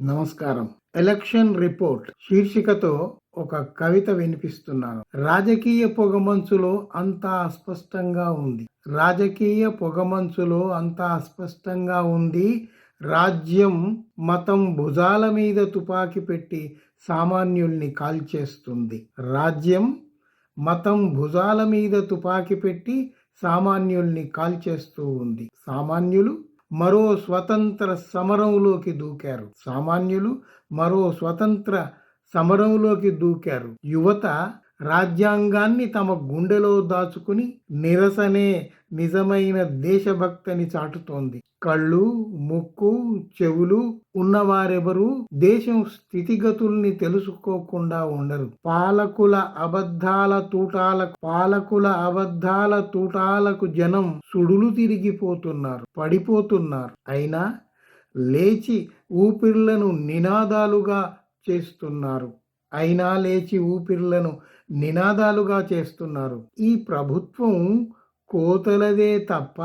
నమస్కారం. Election report శీర్షికతో ఒక కవిత వినిపిస్తున్నాను. రాజకీయ పొగమంచులో అంతా అస్పష్టంగా ఉంది. రాజకీయ పొగమంచులో అంతా అస్పష్టంగా ఉంది. రాజ్యం మతం భుజాల మీద తుపాకీ పెట్టి సామాన్యుల్ని కాల్చేస్తుంది. రాజ్యం మతం భుజాల మీద తుపాకీ పెట్టి సామాన్యుల్ని కాల్చేస్తూ ఉంది. సామాన్యులు మరో స్వతంత్ర సమరంలోకి దూకారు. సామాన్యులు మరో స్వతంత్ర సమరంలోకి దూకారు. యువత రాజ్యాంగాన్ని తమ గుండెలో దాచుకుని నిరసనే నిజమైన దేశభక్తిని చాటుతోంది. కళ్ళు ముక్కు చెవులు ఉన్నవారెవరూ దేశం స్థితిగతుల్ని తెలుసుకోకుండా ఉండరు. పాలకుల అబద్ధాల తూటాల పాలకుల అబద్ధాల తూటాలకు జనం సుడులు తిరిగిపోతున్నారు పడిపోతున్నారు. అయినా లేచి ఊపిర్లను నినాదాలుగా చేస్తున్నారు. అయినా లేచి ఊపిర్లను నినాదాలుగా చేస్తున్నారు. ఈ ప్రభుత్వం కోతలదే తప్ప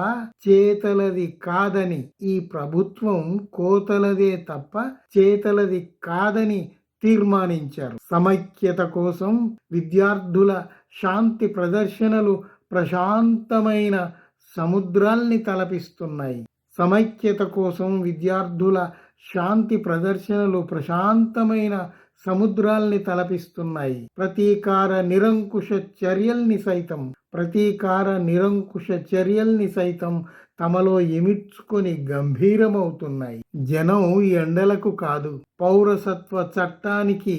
చేతలది కాదని ఈ ప్రభుత్వం కోతలదే తప్ప చేతలది కాదని తీర్మానించారు. సమైక్యత కోసం విద్యార్థుల శాంతి ప్రదర్శనలు ప్రశాంతమైన సముద్రాల్ని తలపిస్తున్నాయి. సమైక్యత కోసం విద్యార్థుల శాంతి ప్రదర్శనలు ప్రశాంతమైన సముద్రాల్ని తలపిస్తున్నాయి. ప్రతీకార నిరంకుశ చర్యల్ని సైతం ప్రతీకార నిరంకుశ చర్యల్ని సైతం తమలో ఎమిడ్చుకొని గంభీరమవుతున్నాయి. జనం ఎండలకు కాదు పౌరసత్వ చట్టానికి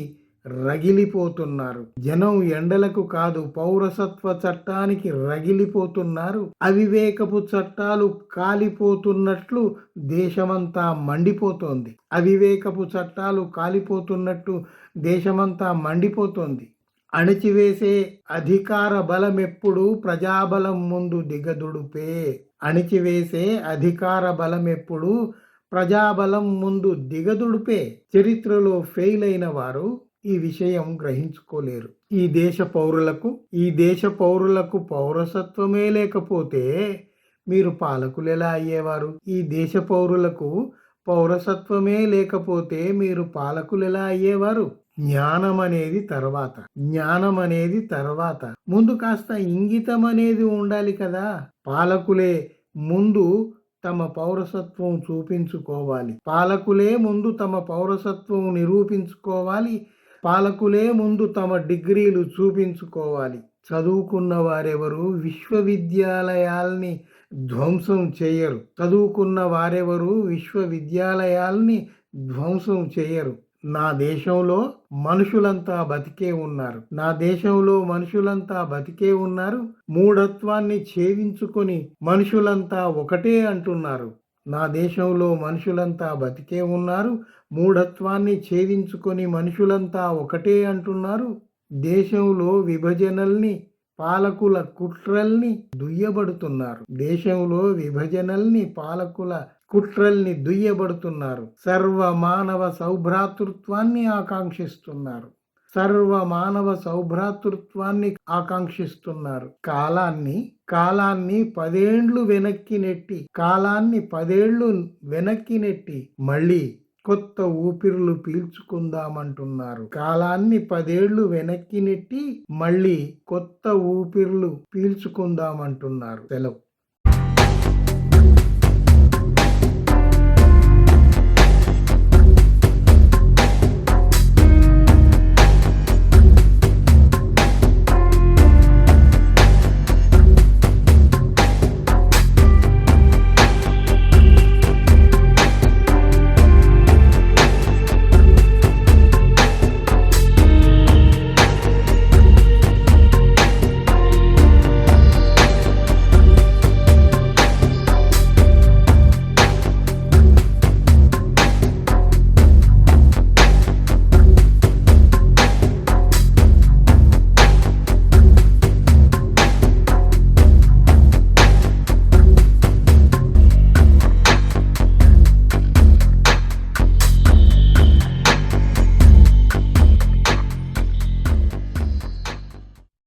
రగిలిపోతున్నారు. జనం ఎండలకు కాదు పౌరసత్వ చట్టానికి రగిలిపోతున్నారు. అవివేకపు చట్టాలు కాలిపోతున్నట్లు దేశమంతా మండిపోతోంది. అవివేకపు చట్టాలు కాలిపోతున్నట్టు దేశమంతా మండిపోతోంది. అణిచివేసే అధికార బలం ఎప్పుడు ప్రజాబలం ముందు దిగదుడుపే. అణిచివేసే అధికార బలం ఎప్పుడు ప్రజాబలం ముందు దిగదుడుపే. చరిత్రలో ఫెయిల్ అయిన వారు ఈ విషయం గ్రహించుకోలేరు. ఈ దేశ పౌరులకు ఈ దేశ పౌరులకు పౌరసత్వమే లేకపోతే మీరు పాలకులు ఎలా అయ్యేవారు? ఈ దేశ పౌరులకు పౌరసత్వమే లేకపోతే మీరు పాలకులు ఎలా అయ్యేవారు? జ్ఞానం అనేది తర్వాత. జ్ఞానం అనేది తర్వాత. ముందు కాస్త ఇంగితం అనేది ఉండాలి కదా. పాలకులే ముందు తమ పౌరసత్వం చూపించుకోవాలి. పాలకులే ముందు తమ పౌరసత్వం నిరూపించుకోవాలి. పాలకులే ముందు తమ డిగ్రీలు చూపించుకోవాలి. చదువుకున్న వారెవరు విశ్వవిద్యాలయాల్ని ధ్వంసం చేయరు. చదువుకున్న వారెవరు విశ్వవిద్యాలయాల్ని ధ్వంసం చేయరు. నా దేశంలో మనుషులంతా బతికే ఉన్నారు. నా దేశంలో మనుషులంతా బతికే ఉన్నారు. మూఢత్వాన్ని ఛేదించుకొని మనుషులంతా ఒకటే అంటున్నారు. నా దేశంలో మనుషులంతా బతికే ఉన్నారు. మూఢత్వాన్ని ఛేదించుకొని మనుషులంతా ఒకటే అంటున్నారు. దేశంలో విభజనల్ని పాలకుల కుట్రల్ని దుయ్యబడుతున్నారు. దేశంలో విభజనల్ని పాలకుల కుట్రల్ని దుయ్యబడుతున్నారు. సర్వ మానవ సౌభ్రాతృత్వాన్ని ఆకాంక్షిస్తున్నారు. సర్వ మానవ సౌభ్రాతృత్వాన్ని ఆకాంక్షిస్తున్నారు. కాలాన్ని కాలాన్ని పదేండ్లు వెనక్కి నెట్టి కాలాన్ని పదేళ్ళు వెనక్కి నెట్టి మళ్ళీ కొత్త ఊపిరులు పీల్చుకుందామంటున్నారు. కాలాన్ని పదేళ్ళు వెనక్కి నెట్టి మళ్ళీ కొత్త ఊపిరులు పీల్చుకుందామంటున్నారు. సెలవు.